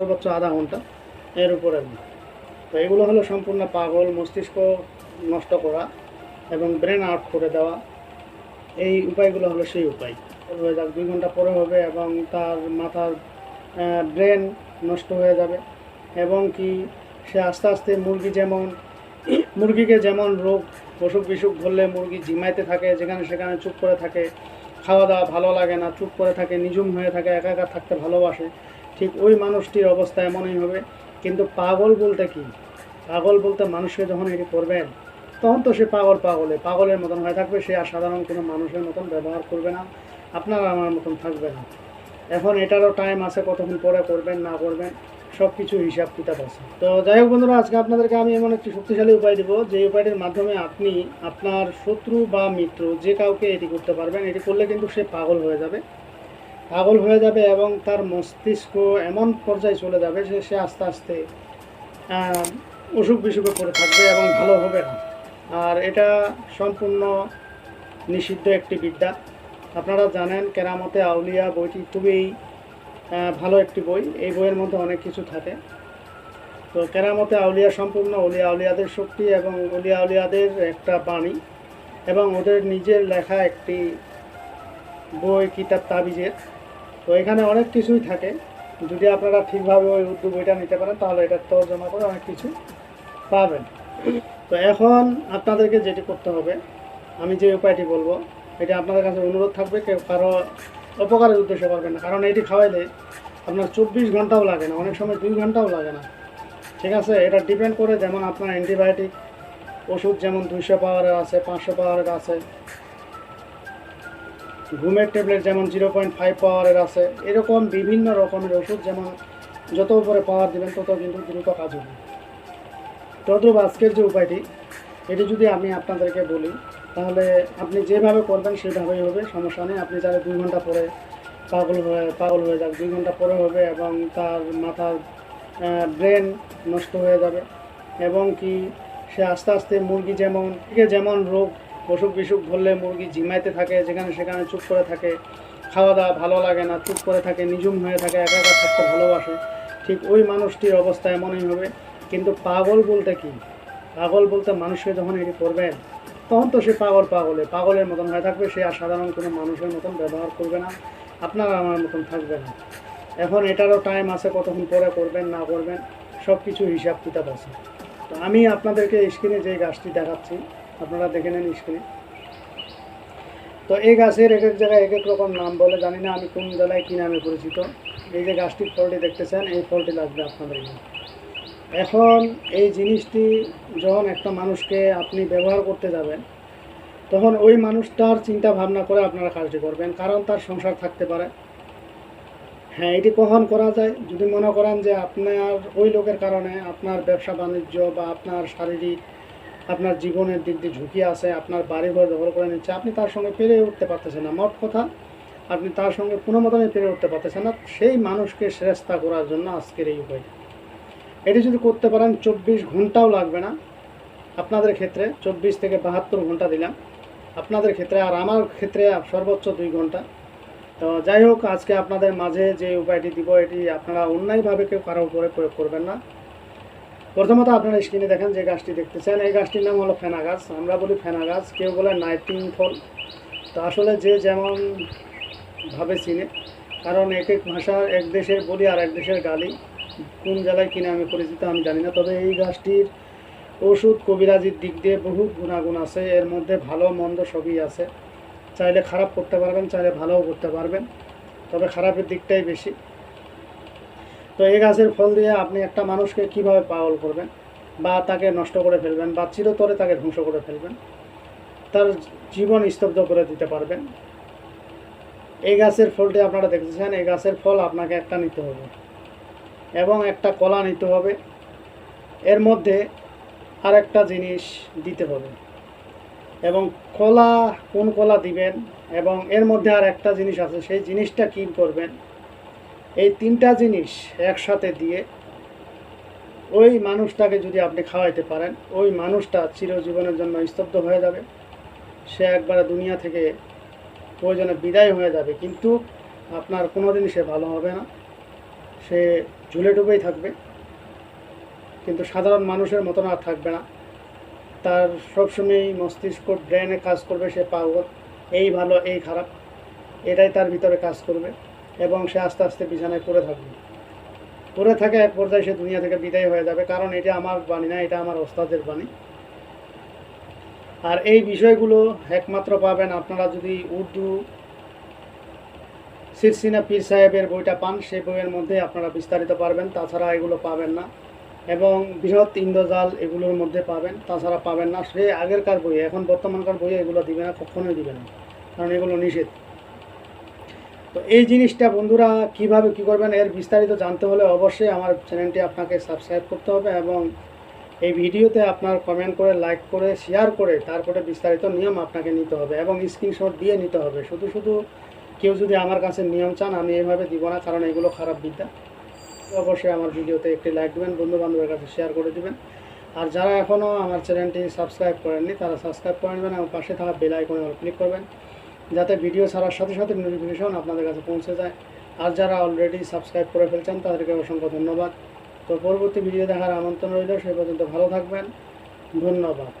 সর্বোচ্চ আধা ঘণ্টা, এর উপরে না। তো এগুলো হলো সম্পূর্ণ পাগল, মস্তিষ্ক নষ্ট করা এবং ব্রেন আউট করে দেওয়া। এই উপায়গুলো হলো সেই উপায়। হয়ে যাক, দুই ঘণ্টা পরে হবে এবং তার মাথার ব্রেন নষ্ট হয়ে যাবে। এবং কি, সে আস্তে আস্তে মুরগি যেমন, মুরগিকে যেমন রোগ, অসুখ বিসুখ ধরলে মুরগি ঝিমাইতে থাকে, যেখানে সেখানে চুপ করে থাকে, খাওয়া দাওয়া ভালো লাগে না, চুপ করে থাকে নিজুম হয়ে থাকে, একা একা থাকতে ভালোবাসে। ঠিক ওই মানুষটির অবস্থা এমনই হবে। কিন্তু পাগল বলতে কি? পাগল বলতে মানুষকে যখন এটি করবেন, তখন তো সে পাগল পাগলে। পাগলের মতন হয়ে থাকবে, সে আর সাধারণ কোনো মানুষের মতন ব্যবহার করবে না। আপনার আমার মতন থাকবে না। এখন এটারও টাইম আছে, কতক্ষণ পরে করবেন, না করবেন সব কিছু হিসাব কিতাব আছে। তো যাই হোক বন্ধুরা, আজকে আপনাদেরকে আমি এমন একটি শক্তিশালী উপায় দেবো, যে উপায়টির মাধ্যমে আপনি আপনার শত্রু বা মিত্র যে কাউকে এটি করতে পারবেন, এটি করলে কিন্তু সে পাগল হয়ে যাবে। পাগল হয়ে যাবে এবং তার মস্তিষ্ক এমন পর্যায়ে চলে যাবে যে সে আস্তে আস্তে অসুখ বিসুখে পড়ে থাকবে এবং ভালো হবে না। আর এটা সম্পূর্ণ নিষিদ্ধ একটি বিদ্যা। আপনারা জানেন, কেরামতে আউলিয়া বইটি খুবই ভালো একটি বই। এই বইয়ের মধ্যে অনেক কিছু থাকে। তো কেরামতে আউলিয়া সম্পূর্ণ অলিয়া আউলিয়াদের শক্তি এবং অলিয়া আউলিয়াদের একটা বাণী এবং ওদের নিজের লেখা একটি বই, কিতাব, তাবিজের। তো এখানে অনেক কিছুই থাকে। যদি আপনারা ঠিকভাবে ওই উর্দু বইটা নিতে পারেন, তাহলে এটা তর্জমা করে অনেক কিছু পাবেন। তো এখন আপনাদেরকে যেটি করতে হবে, আমি যে উপায়টি বলব, এটা আপনাদের কাছে অনুরোধ থাকবে, কেউ কারও অপকারের উদ্দেশ্য করবেন না, কারণ এটি খাওয়াইলে আপনার চব্বিশ ঘন্টাও লাগে না, অনেক সময় দুই ঘন্টাও লাগে না। ঠিক আছে? এটা ডিপেন্ড করে যেমন আপনার অ্যান্টিবায়োটিক ওষুধ যেমন দুইশো পাওয়ারের আছে, পাঁচশো পাওয়ারের আছে ঘুমের ট্যাবলেট যেমন জিরো পয়েন্ট ফাইভ পাওয়ারের আছে, এরকম বিভিন্ন রকমের ওষুধ যেমন যত উপরে পাওয়ার দেবেন তত কিন্তু দ্রুত কাজ হবে। তদ্রুপ আজকের যে উপায়টি, এটি যদি আমি আপনাদেরকে বলি, তাহলে আপনি যেভাবে করবেন সেভাবেই হবে, সমস্যা নেই। আপনি চাইলে দুই ঘণ্টা পরে পাগল হয়ে পাগল হয়ে যাবে। দুই ঘণ্টা পরে হবে এবং তার মাথার ব্রেন নষ্ট হয়ে যাবে এবং কি সে আস্তে আস্তে মুরগি যেমন যেমন রোগ অসুখ বিসুখ ধরলে মুরগি ঝিমাইতে থাকে, যেখানে সেখানে চুপ করে থাকে, খাওয়া দাওয়া ভালো লাগে না, চুপ করে থাকে নিজুম হয়ে থাকে, একা একা থাকতে ভালোবাসে। ঠিক ওই মানুষটির অবস্থা এমনই হবে। কিন্তু পাগল বলতে কি? পাগল বলতে মানুষকে যখন এটি করবেন তখন তো সে পাগল পাগলে। পাগলের মতন হয়ে থাকবে, সে আর সাধারণ কোনো মানুষের মতন ব্যবহার করবে না। আপনার আমার মতন থাকবে না। এখন এটারও টাইম আছে, কতক্ষণ পরে করবেন, না করবেন সব কিছু হিসাব কিতাব আছে। তো আমি আপনাদেরকে স্ক্রিনে যে গাছটি দেখাচ্ছি আপনারা দেখে নেন স্ক্রিনে তো এই গাছের এক এক জায়গায় এক এক রকম নাম বলে, জানি না আমি কোন জেলায় কী নামে পরিচিত। এই যে গাছটির ফলটি দেখতেছেন, এই ফলটি লাগবে আপনাদের এখানে। এই জিনিসটি যখন একটা মানুষকে আপনি ব্যবহার করতে যাবেন, তখন ওই মানুষটার চিন্তা ভাবনা করে আপনারা কাজটি করবেন, কারণ তার সংসার থাকতে পারে। হ্যাঁ এটি কখন করা যায়? যদি মনে করেন যে আপনার ওই লোকের কারণে আপনার ব্যবসা বাণিজ্য বা আপনার শারীরিক আপনার জীবনের দিক দিয়ে ঝুঁকি আছে, আপনার বাড়ি ঘর দখল করে নিচ্ছে, আপনি তার সঙ্গে পেরে উঠতে পারতেছেন না, মোট কথা, আপনি তার সঙ্গে কোনো মতনই পেরে উঠতে পারতেছেন না। সেই মানুষকে শ্রেষ্ঠা করার জন্য আজকের এই উপায়টা এটি যদি করতে পারেন, চব্বিশ ঘন্টাও লাগবে না। আপনাদের ক্ষেত্রে চব্বিশ থেকে বাহাত্তর ঘণ্টা দিলাম। আপনাদের ক্ষেত্রে আর আমার ক্ষেত্রে সর্বোচ্চ দুই ঘণ্টা। তো যাই হোক, আজকে আপনাদের মাঝে যে উপায়টি দিব, এটি আপনারা অন্যায়ভাবে কেউ কারও উপরে প্রয়োগ করবেন না। প্রথমত আপনারা স্ক্রিনে দেখেন যে গাছটি দেখতেছেন এই গাছটির নাম হলো ফেনা গাছ। আমরা বলি ফেনা গাছ। কেউ বলে নাইটিং ফল। তো আসলে যে যেমন ভাবে চিনে, কারণ এক এক ভাষা, এক দেশের বলি আর এক দেশের গালি, কোন জেলায় কিনে আমি পরিচিত আমি জানি না। তবে এই গাছটির ওষুধ কবিরাজির দিক দিয়ে বহু গুণাগুণ আছে। এর মধ্যে ভালো, মন্দ সবই আছে। চাইলে খারাপ করতে পারবেন, চাইলে ভালোও করতে পারবেন। তবে খারাপের দিকটাই বেশি। তো এই গাছের ফল দিয়ে আপনি একটা মানুষকে কীভাবে পাগল করবেন? বা তাকে নষ্ট করে ফেলবেন, বা চিরতরে তাকে ধ্বংস করে ফেলবেন, তার জীবন স্তব্ধ করে দিতে পারবেন। এই গাছের ফলটি আপনারা দেখতেছেন এই গাছের ফল আপনাকে একটা নিতে হবে এবং একটা কলা নিতে হবে। এর মধ্যে আরেকটা জিনিস দিতে হবে এবং কলা, কোন কলা দিবেন এবং এর মধ্যে আর একটা জিনিস আছে, সেই জিনিসটা কী করবেন? এই তিনটা জিনিস একসাথে দিয়ে ওই মানুষটাকে যদি আপনি খাওয়াইতে পারেন, ওই মানুষটা চিরজীবনের জন্য স্তব্ধ হয়ে যাবে। সে একবারে দুনিয়া থেকে প্রয়োজনে বিদায় হয়ে যাবে। কিন্তু আপনার কোনো কোনোদিন সে ভালো হবে না। সে ঝুলে ডুবেই থাকবে। কিন্তু সাধারণ মানুষের মতন আর থাকবে না। তার সবসময়ই মস্তিষ্ক ব্রেনে কাজ করবে, সে পাগল। এই ভালো, এই খারাপ, এটাই তার ভিতরে কাজ করবে। এবং সে আস্তে আস্তে বিছানায় পড়ে থাকবে। পড়ে থাকে এক পর্যায়ে সে দুনিয়া থেকে বিদায় হয়ে যাবে, কারণ এটা আমার বাণী না, এটা আমার ওস্তাদের বাণী। আর এই বিষয়গুলো একমাত্র পাবেন আপনারা যদি উর্দু সিরসিনা পীর সাহেবের বইটা পান, সেই বইয়ের মধ্যে আপনারা বিস্তারিত পারবেন, তাছাড়া এগুলো পাবেন না। এবং বৃহৎ ইন্দ্রজাল এগুলোর মধ্যে পাবেন, তাছাড়া পাবেন না। সে আগেরকার বই, এখন বর্তমানকার বই এগুলো দিবে না, কখনোই দিবে না, কারণ এগুলো নিষেধ। তো এই জিনিসটা বন্ধুরা কীভাবে কি করবেন এর বিস্তারিত জানতে হলে অবশ্যই আমার চ্যানেলটি আপনাকে সাবস্ক্রাইব করতে হবে এবং এই ভিডিওতে আপনার কমেন্ট করে লাইক করে শেয়ার করে, তারপরে বিস্তারিত নিয়ম আপনাকে নিতে হবে এবং স্ক্রিনশট দিয়ে নিতে হবে। শুধু শুধু কেউ যদি আমার কাছে নিয়ম চান, আমি এইভাবে দিব না, কারণ এগুলো খারাপ বিদ্যা। অবশ্যই আমার ভিডিওতে একটি লাইক দেবেন বন্ধু বান্ধবের কাছে শেয়ার করে দেবেন। আর যারা এখনও আমার চ্যানেলটি সাবস্ক্রাইব করেননি, তারা সাবস্ক্রাইব করে নেবেন এবং পাশে থাকা বেল আইকনে ক্লিক করবেন। যাতে ভিডিও ছাড়ার সাথে সাথে নোটিফিকেশন আপনাদের কাছে পৌঁছে যায়। আর যারা অলরেডি সাবস্ক্রাইব করে ফেলছেন, তাদেরকে অসংখ্য ধন্যবাদ। তো পরবর্তী ভিডিও দেখার আমন্ত্রণ রইল, সেই পর্যন্ত ভালো থাকবেন। ধন্যবাদ।